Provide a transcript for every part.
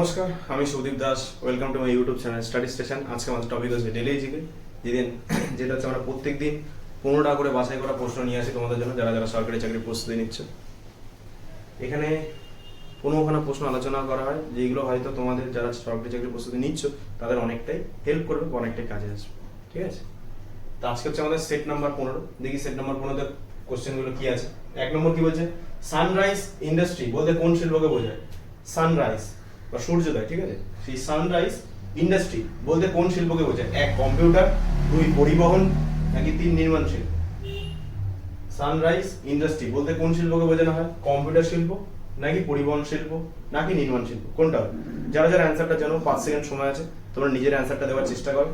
নমস্কার, আমি Soudip Das welcome to my YouTube channel study station আজকে আমাদের টপিক হচ্ছে ডেলি জিকে যেদিন, যেটা হচ্ছে আমরা প্রত্যেক দিন পনেরোটা করে বাছাই করা প্রশ্ন নিয়ে আসি তোমাদের জন্য, যারা যারা সরকারি চাকরির প্রস্তুতি নিচ্ছে। এখানে পনেরোখানা প্রশ্ন আলোচনা করা হয়, যেগুলো হয়তো তোমাদের যারা সরকারি চাকরির প্রস্তুতি নিচ্ছ, তাদের অনেকটাই হেল্প করবে অনেকটাই কাজে আসবে। ঠিক আছে? তো আজকে হচ্ছে আমাদের সেট নাম্বার পনেরো। দেখি সেট নাম্বার পনেরোতে কোশ্চেনগুলো কি আছে? এক নম্বর কি বলছে? সানরাইজ ইন্ডাস্ট্রি বলতে কোন শিল্পকে বোঝায়? সানরাইজ বা সূর্যোদয়, ঠিক আছে? সেই সানরাইজ ইন্ডাস্ট্রি বলতে কোন শিল্পকে বোঝায়? এক কম্পিউটার দুই পরিবহন, নাকি তিন নির্মাণ শিল্প? সানরাইজ ইন্ডাস্ট্রি বলতে কোন শিল্পকে বোঝানো হয়? কম্পিউটার শিল্প, নাকি পরিবহন শিল্প, নাকি নির্মাণ শিল্প? কোনটা যারা যারা অ্যান্সারটা জানো, পাঁচ সেকেন্ড সময় আছে, তোমরা নিজের অ্যান্সারটা দেওয়ার চেষ্টা করো।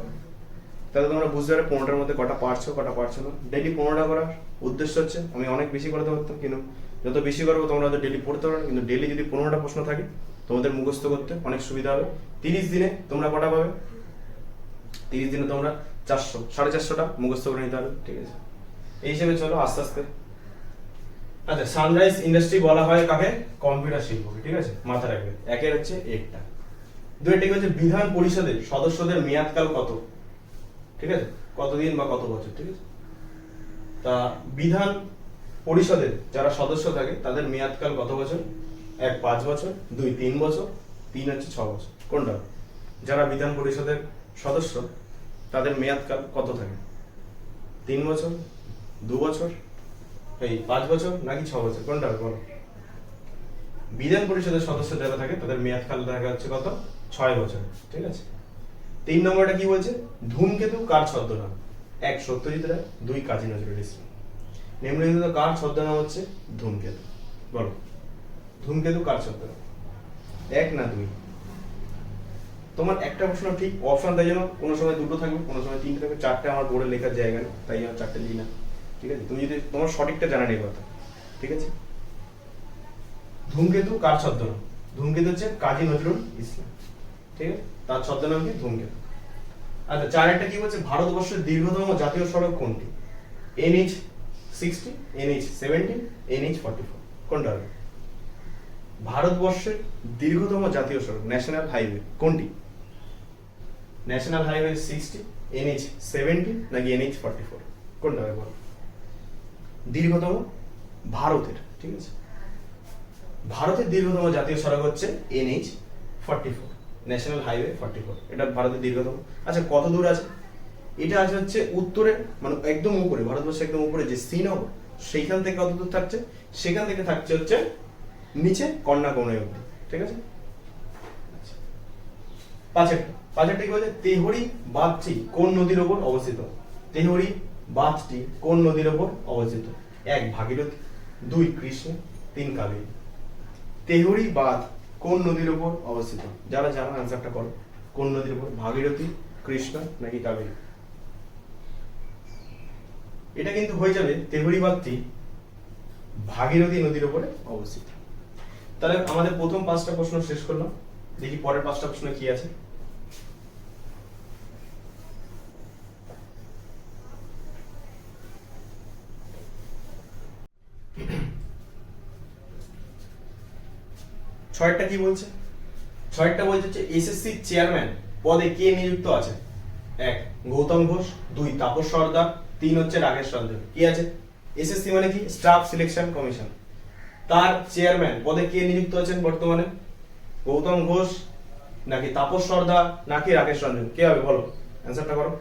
তাহলে তোমরা বুঝতে পারো পনেরোটার মধ্যে কটা পারছ কটা পারছ না। ডেলি পনেরোটা করার উদ্দেশ্য হচ্ছে, আমি অনেক বেশি করতে পারতাম কিন্তু যত বেশি করব তোমরা হয়তো ডেলি পড়তে পারো কিন্তু ডেলি যদি পনেরোটা প্রশ্ন থাকে তোমাদের মুখস্থ করতে অনেক সুবিধা হবে। তিরিশ দিনে তোমরা কটা পাবে? তিরিশ দিনে তোমরা চারশো, সাড়ে চারশোটা মুখস্থ করে নিতে হবে ঠিক আছে? এই হিসেবে চলো, আস্তে আস্তে। আচ্ছা সানরাইজ ইন্ডাস্ট্রি বলা হয় কাকে? কম্পিউটার শিল্পকে, ঠিক আছে? মাথা রাখবে। একের হচ্ছে একটা। দুইটা কি হচ্ছে বিধান পরিষদের সদস্যদের মেয়াদকাল কত? ঠিক আছে? কতদিন বা কত বছর, ঠিক আছে? তা বিধান পরিষদের যারা সদস্য থাকে, তাদের মেয়াদকাল কত বছর? এক পাঁচ বছর, দুই তিন বছর, তিন হচ্ছে ছ বছর। কোনটা? যারা বিধান পরিষদের সদস্য, তাদের মেয়াদকাল কত থাকে? তিন বছর, দু বছর, এই পাঁচ বছর নাকি ছ বছর? কোনটা? বলো। বিধান পরিষদের সদস্য যারা থাকে, তাদের মেয়াদকাল দেখা হচ্ছে কত? ছয় বছর, ঠিক আছে? তিন নম্বরটা কি বলছে? ধূমকেতু কার ছদ্মনাম? এক সত্যজিৎ রায়, দুই কাজী নজরুল ইসলাম। নিম্নলিখিত কার ছদ্মনাম হচ্ছে ধূমকেতু। বলো। ধূমকেতু কার ছদ্মনাম এক না দুই? তোমার একটা প্রশ্ন ঠিক অপশন তাই জন্য কোনো সময় দুটো থাকবে কোনো সময় তিনটে থাকবে চারটে আমার বোর্ডে লেখার জায়গা নেই, তাই আমার চারটে লিখি না। ঠিক আছে? তুমি যদি তোমার সঠিকটা জানা নেই কথা, ঠিক আছে? ধূমকেতু কার ছদ্মনাম ধূমকেতু হচ্ছে কাজী নজরুল ইসলাম। ঠিক আছে? তার ছদ্মনাম কি? ধূমকেতু। আচ্ছা চার একটা কি বলছে? ভারতবর্ষের দীর্ঘতম জাতীয় সড়ক কোনটি? NH sixty, NH seventeen NH forty four. কোনটা হবে? ভারতবর্ষের দীর্ঘতম জাতীয় সড়ক ন্যাশনাল হাইওয়ে কোনটি? National highway sixty NH seventeen নাকি এনএইচ ফর্টি ফোর কোনটা বলো? দীর্ঘতম ভারতের, ঠিক আছে? ভারতের দীর্ঘতম জাতীয় সড়ক হচ্ছে NH forty four national highway forty four এটা ভারতের দীর্ঘতম। আচ্ছা কত দূর আছে? এটা আছে হচ্ছে উত্তরে মানে একদম উপরে, ভারতবর্ষের একদম উপরে যে শ্রীনগর, সেইখান থেকে কত দূর থাকছে? সেখান থেকে থাকছে হচ্ছে নিচে কন্যাকুমারী অব্দি ঠিক আছে? আচ্ছা। পাঁচেরটা পাঁচেরটা কি বলছে? তেহরি বাঁধটি কোন নদীর ওপর অবস্থিত? তেহরি বাঁধটি কোন নদীর ওপর অবস্থিত? এক ভাগীরথী, দুই কৃষ্ণ, তিন কাবেরী তেহরি বাঁধ কোন নদীর ওপর অবস্থিত? যারা জানো অ্যান্সারটা করো। কোন নদীর উপর ভাগীরথী, কৃষ্ণা নাকি কাবেরী এটা কিন্তু হয়ে যাবে তেহরি বাঁধটি ভাগীরথী নদীর উপরে অবস্থিত। তাহলে আমাদের প্রথম পাঁচটা প্রশ্ন শেষ করলাম। দেখি পরের পাঁচটা প্রশ্ন কি আছে। ছয়টা কি বলছে? ছয়টা বলছে যে এসএসসি চেয়ারম্যান পদে কে নিযুক্ত আছে? এক, গৌতম ঘোষ, দুই, তাপস সর্দার, তিন হচ্ছে রাকেশ রঞ্জন। কি আছে? এসএসসি মানে কি? স্টাফ সিলেকশন কমিশন তার চেয়ারম্যান পদে কে নিযুক্ত আছেন বর্তমানে? গৌতম ঘোষ, নাকি তাপস সর্দা নাকি রাকেশ রঞ্জন? কে হবে বলো? অ্যান্সারটা করো।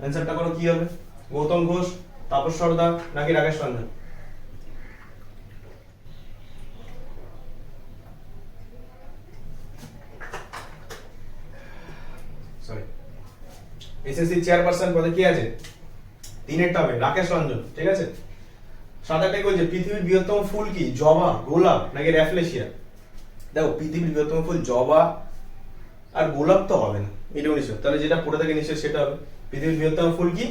অ্যান্সারটা করো, কি হবে? গৌতম ঘোষ, তাপস সর্দা নাকি রাকেশ রঞ্জন? এসএসসি চেয়ারপারসন পদে কি আছে? তিনেরটা হবে, রাকেশ রঞ্জন, ঠিক আছে? কি বলছে, পৃথিবীর বৃহত্তম ফুল কি? জবা, গোলাপ নাকি র্যাফলেশিয়া দেখো, পৃথিবীর বৃহত্তম ফুল জবা আর গোলাপ তো হবে না এটা উনিশ তাহলে যেটা পড়ে থাকে নিশ্চয় সেটা হবে। পৃথিবীর বৃহত্তম ফুল কি?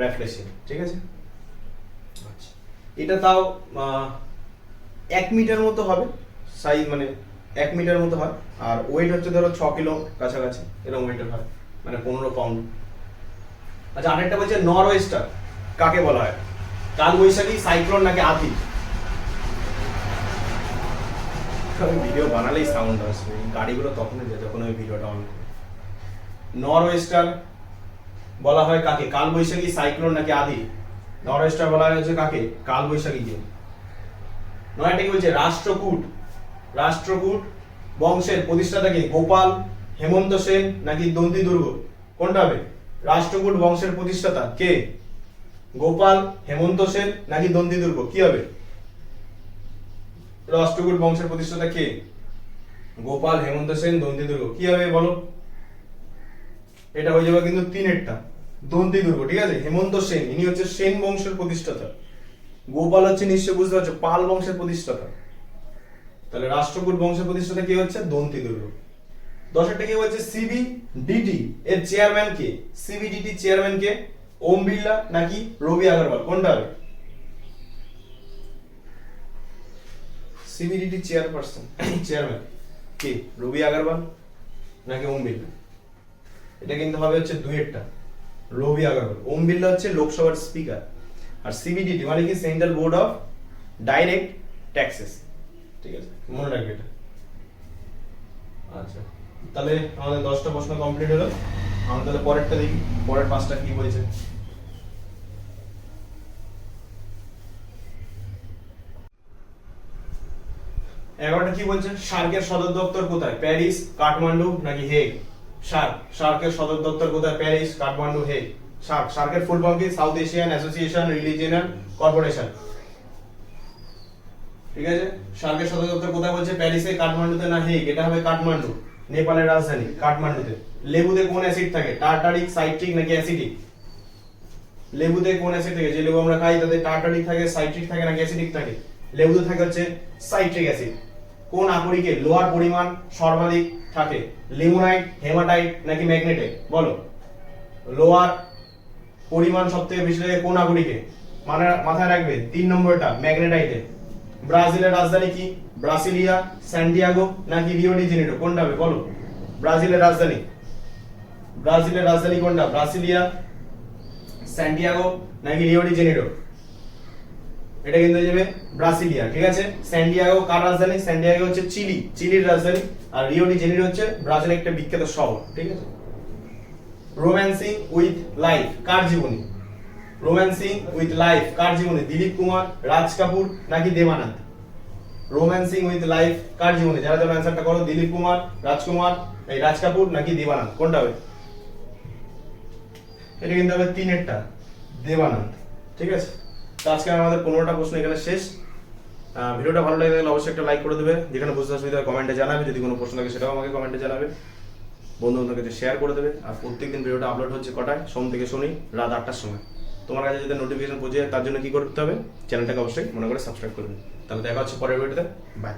র্যাফলেশিয়া ঠিক আছে? আচ্ছা। এটা তাও এক মিটার মতো হবে সাইজ মানে এক মিটার মতো হয়। আর ওয়েট হচ্ছে ধরো ছ কিলো কাছাকাছি, এরকম ওয়েটের হয় মানে পনেরো পাউন্ড আচ্ছা আরেকটা বলছে নর ওয়েস্টার কাকে বলা হয়? কাল বৈশাখী, সাইক্লোন নাকি আতি আমি ভিডিও বানালেই সাউন্ড আসবে গাড়িগুলো তখনই যায়, যখন আমি ভিডিওটা অন নর্থ ওয়েস্টার বলা হয় কাকে? কালবৈশাখী সাইক্লোন নাকি আদি নর্থ ওয়েস্টার বলা হয় হচ্ছে কাকে? কাল বৈশাখীকে নয়টা কি বলছে? রাষ্ট্রকূট। রাষ্ট্রকূট বংশের প্রতিষ্ঠাতা প্রতিষ্ঠাতাকে গোপাল হেমন্ত সেন নাকি দন্তি দুর্গ? কোনটা হবে? রাষ্ট্রকূট বংশের প্রতিষ্ঠাতা কে? গোপাল, হেমন্ত সেন নাকি দন্তি দুর্গ কি হবে? রাষ্ট্রকূট বংশের প্রতিষ্ঠাতা কে? গোপাল, হেমন্ত সেন দন্তি দুর্গ কি হবে বলো? এটা হয়ে যাবে কিন্তু তিনেরটা। দন্তি দুর্গ ঠিক আছে? হেমন্ত সেন, ইনি হচ্ছে সেন বংশের প্রতিষ্ঠাতা। গোপাল হচ্ছে নিশ্চয় বুঝতে পারছ, পাল বংশের প্রতিষ্ঠাতা। তাহলে রাষ্ট্রকূট বংশের প্রতিষ্ঠাতা কি হচ্ছে? দন্তি দুর্গ দশেরটা কি হচ্ছে? C B D T. এর চেয়ারম্যান কে? সিবিডিটি চেয়ারম্যান কে? ওম বিড়লা নাকি রবি আগরওয়াল? কোনটা হবে? CBDT chairperson. চেয়ারম্যান। কে? রবি আগরওয়াল নাকি ওম বিড়লা? এটা কিন্তু হবে হচ্ছে দুয়েরটা। রবি আগরওয়াল। ওম বিড়লা হচ্ছে লোকসভার স্পিকার। আর সিবিডিটি মানে কি? Central board of direct taxes. ঠিক আছে? মনে রাখবে এটা। আচ্ছা। তাহলে আমাদের দশটা প্রশ্ন কমপ্লিট হলো। আমরা তাহলে পরেরটা দেখি। পরের পাঁচটা কি বলছে? এগারোটা কি বলছে? সার্কের সদর দপ্তর কোথায়? প্যারিস, কাঠমান্ডু নাকি হেগ? সার্ক সার্কের সদর দপ্তর কোথায়? Paris, Kathmandu, Hague. সার্ক সার্কের ফুল ফর্ম কি? South Asian association religion corporation. ঠিক আছে? সার্কের সদর দপ্তর কোথায় বলছে? প্যারিসে, কাঠমান্ডুতে না হেগ? এটা হবে কাঠমান্ডু। নেপালের রাজধানী, কাঠমান্ডুতে। লেবুতে কোন অ্যাসিড থাকে? টার্টারিক, সাইট্রিক নাকি অ্যাসিডিক? লেবুতে কোন অ্যাসিড থাকে? যে লেবু আমরা খাই, তাতে টার্টারিক থাকে, সাইট্রিক থাকে নাকি অ্যাসিডিক থাকে? লেবুতে থাকে হচ্ছে সাইট্রিক অ্যাসিড। কোন আকরিকে লোহার পরিমাণ সর্বাধিক থাকে? লিমোনাইট হেমাটাইট নাকি ম্যাগনেটাইট? বলো। লোহার পরিমাণ সবথেকে বেশি থাকে কোন আকরিকে মানে মাথায় রাখবে, তিন নম্বরটা ম্যাগনেটাইটে ব্রাজিলের রাজধানী কি? ব্রাসিলিয়া, স্যান্টিয়াগো নাকি রিও ডি কোনটা হবে? বলো। ব্রাজিলের রাজধানী। ব্রাজিলের রাজধানী কোনটা? ব্রাসিলিয়া, স্যান্টিয়াগো নাকি রিও ডি এটা কিন্তু হয়ে যাবে ব্রাসিলিয়া, ঠিক আছে? স্যান্টিয়াগো কার রাজধানী? স্যান্টিয়াগো হচ্ছে চিলি, চিলির রাজধানী। আর রিও ডি জেনেরো হচ্ছে ব্রাজিলের একটা বিখ্যাত শহর, ঠিক আছে? রোম্যান্সিং উইথ লাইফ কার জীবনী? রোম্যান্সিং উইথ লাইফ কার জীবনী? দিলীপ কুমার, রাজ কাপুর নাকি দেবানন্দ? রোম্যান্সিং উইথ লাইফ কার জীবনী? যারা যারা অ্যান্সারটা করো, দিলীপ কুমার রাজকুমার এই রাজ কাপুর নাকি দেবানন্দ? কোনটা হবে? এটা কিন্তু হবে তিনেরটা, দেবানন্দ, ঠিক আছে? তো আজকে আমাদের পনেরোটা প্রশ্ন এখানে শেষ। ভিডিওটা ভালো লাগে অবশ্যই একটা লাইক করে দেবে। যেখানে বুঝতে অসুবিধা হয় কমেন্টে জানাবে। যদি কোনো প্রশ্ন থাকে সেটাও আমাকে কমেন্টে জানাবে। বন্ধু বান্ধবের কাছে শেয়ার করে দেবে। আর প্রত্যেকদিন ভিডিওটা আপলোড হচ্ছে কটায়? সোম থেকে শনি, রাত আটটার সময়। তোমার কাছে যদি নোটিফিকেশন পৌঁছে যায়, তার জন্য কি করতে হবে? চ্যানেলটাকে অবশ্যই মনে করে সাবস্ক্রাইব করবে তাহলে দেখা হচ্ছে পরের ভিডিওতে বাই